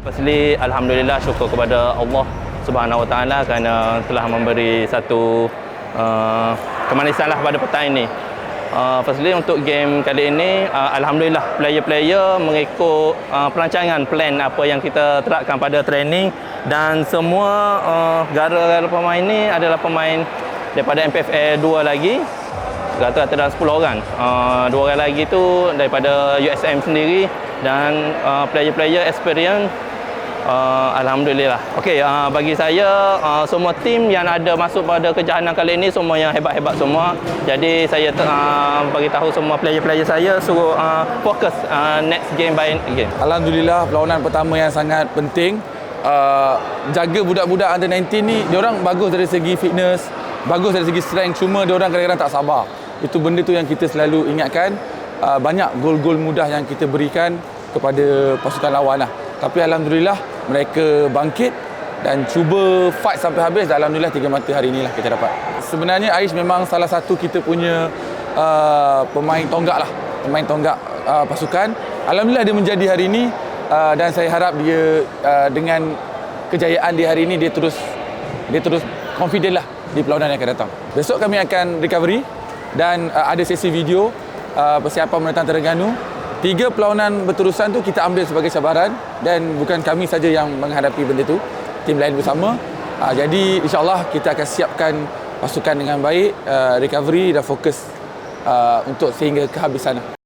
Firstly, Alhamdulillah syukur kepada Allah Subhanahu Wa Taala kerana telah memberi satu uh, kemanisan lah pada petang ini. Uh, firstly untuk game kali ini, uh, Alhamdulillah player-player mengikut uh, perancangan plan apa yang kita terapkan pada training dan semua uh, gara-gara pemain ini adalah pemain daripada MPFA 2 lagi rata-rata dalam 10 orang. Uh, dua orang lagi tu daripada USM sendiri dan uh, player-player experience Uh, Alhamdulillah. Okey, uh, bagi saya uh, semua tim yang ada masuk pada kejohanan kali ini semua yang hebat-hebat semua. Jadi saya uh, bagi tahu semua player-player saya suruh uh, fokus uh, next game by game. Alhamdulillah perlawanan pertama yang sangat penting uh, jaga budak-budak under 19 ni dia orang bagus dari segi fitness bagus dari segi strength cuma dia orang kadang-kadang tak sabar itu benda tu yang kita selalu ingatkan uh, banyak gol-gol mudah yang kita berikan kepada pasukan lawan lah tapi Alhamdulillah mereka bangkit dan cuba fight sampai habis dan Alhamdulillah tiga mata hari inilah kita dapat sebenarnya Aish memang salah satu kita punya uh, pemain tonggak lah pemain tonggak uh, pasukan Alhamdulillah dia menjadi hari ini uh, dan saya harap dia uh, dengan kejayaan di hari ini dia terus dia terus confident lah di perlawanan yang akan datang. Besok kami akan recovery dan uh, ada sesi video uh, persiapan menentang Terengganu. Tiga perlawanan berterusan tu kita ambil sebagai cabaran dan bukan kami saja yang menghadapi benda tu, tim lain bersama. Uh, jadi insyaAllah kita akan siapkan pasukan dengan baik, uh, recovery dan fokus uh, untuk sehingga kehabisan.